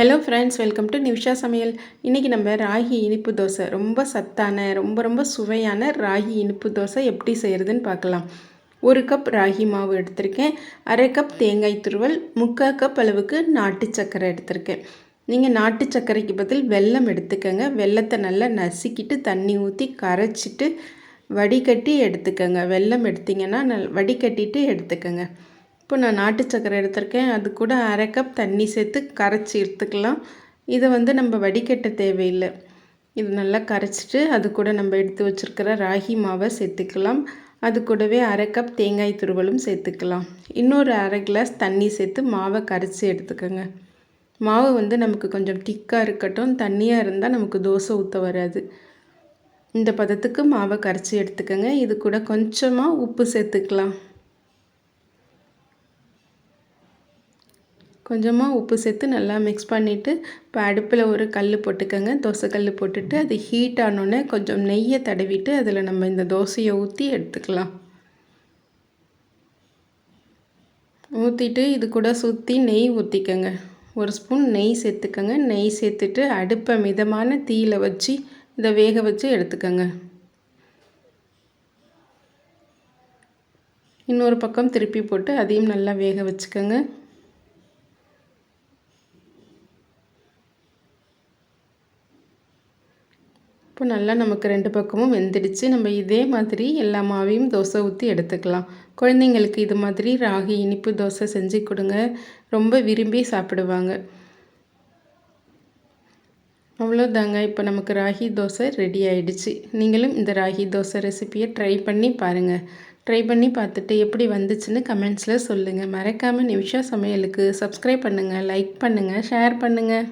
Hello friends welcome to Nivisha சமையல் இன்றைக்கி நம்ம ராகி இனிப்பு தோசை. ரொம்ப சத்தான ரொம்ப ரொம்ப சுவையான ராகி இனிப்பு தோசை எப்படி செய்கிறதுன்னு பார்க்கலாம். ஒரு கப் ராகி மாவு எடுத்திருக்கேன். அரை கப் தேங்காய் துருவல் முக்கால் கப் அளவுக்கு நாட்டு சர்க்கரை எடுத்திருக்கேன். நீங்கள் நாட்டு சர்க்கரைக்கு பதில் வெல்லம் எடுத்துக்கோங்க. வெல்லத்தை நல்லா நசுக்கிட்டு தண்ணி ஊற்றி கரைச்சிட்டு வடிகட்டி எடுத்துக்கோங்க. வெல்லம் எடுத்திங்கன்னா நல் வடிகட்டிட்டு எடுத்துக்கோங்க. இப்போ நான் நாட்டு சக்கரை எடுத்திருக்கேன். அது கூட அரை கப் தண்ணி சேர்த்து கரைச்சி எடுத்துக்கலாம். இதை வந்து நம்ம வடிகட்ட தேவையில்லை. இது நல்லா கரைச்சிட்டு அது கூட நம்ம எடுத்து வச்சுருக்கிற ராகி மாவை சேர்த்துக்கலாம். அது கூடவே அரை கப் தேங்காய் துருவலும் சேர்த்துக்கலாம். இன்னொரு அரை கிளாஸ் தண்ணி சேர்த்து மாவை கரைச்சி எடுத்துக்கோங்க. மாவு வந்து நமக்கு கொஞ்சம் திக்காக இருக்கட்டும். தண்ணியாக இருந்தால் நமக்கு தோசை ஊற்ற வராது. இந்த பதத்துக்கு மாவை கரைச்சி எடுத்துக்கோங்க. இது கூட கொஞ்சமாக உப்பு சேர்த்துக்கலாம். கொஞ்சமாக உப்பு சேர்த்து நல்லா மிக்ஸ் பண்ணிவிட்டு இப்போ அடுப்பில் ஒரு கல் போட்டுக்கோங்க. தோசை கல் போட்டுட்டு அது ஹீட் ஆனோடனே கொஞ்சம் நெய்யை தடவிட்டு அதில் நம்ம இந்த தோசையை ஊற்றி எடுத்துக்கலாம். ஊற்றிட்டு இது கூட சுற்றி நெய் ஊற்றிக்கோங்க ஒரு ஸ்பூன் நெய் சேர்த்துக்கோங்க. நெய் சேர்த்துட்டு அடுப்பை மிதமான தீயில் வச்சு இதை வேக வச்சு எடுத்துக்கோங்க. இன்னொரு பக்கம் திருப்பி போட்டு அதையும் நல்லா வேக வச்சுக்கோங்க. இப்போ நல்லா நமக்கு ரெண்டு பக்கமும் வெந்துடுச்சு. நம்ம இதே மாதிரி எல்லா மாவையும் தோசை ஊற்றி எடுத்துக்கலாம். குழந்தைங்களுக்கு இது மாதிரி ராகி இனிப்பு தோசை செஞ்சு கொடுங்க. ரொம்ப விரும்பி சாப்பிடுவாங்க. அவ்வளோதாங்க இப்போ நமக்கு ராகி தோசை ரெடி ஆயிடுச்சு. நீங்களும் இந்த ராகி தோசை ரெசிப்பியை ட்ரை பண்ணி பாருங்கள் ட்ரை பண்ணி பார்த்துட்டு எப்படி வந்துச்சுன்னு கமெண்ட்ஸில் சொல்லுங்கள் மறக்காமல் நிமிஷா சமையலுக்கு சப்ஸ்கிரைப் பண்ணுங்கள் லைக் பண்ணுங்கள் ஷேர் பண்ணுங்கள்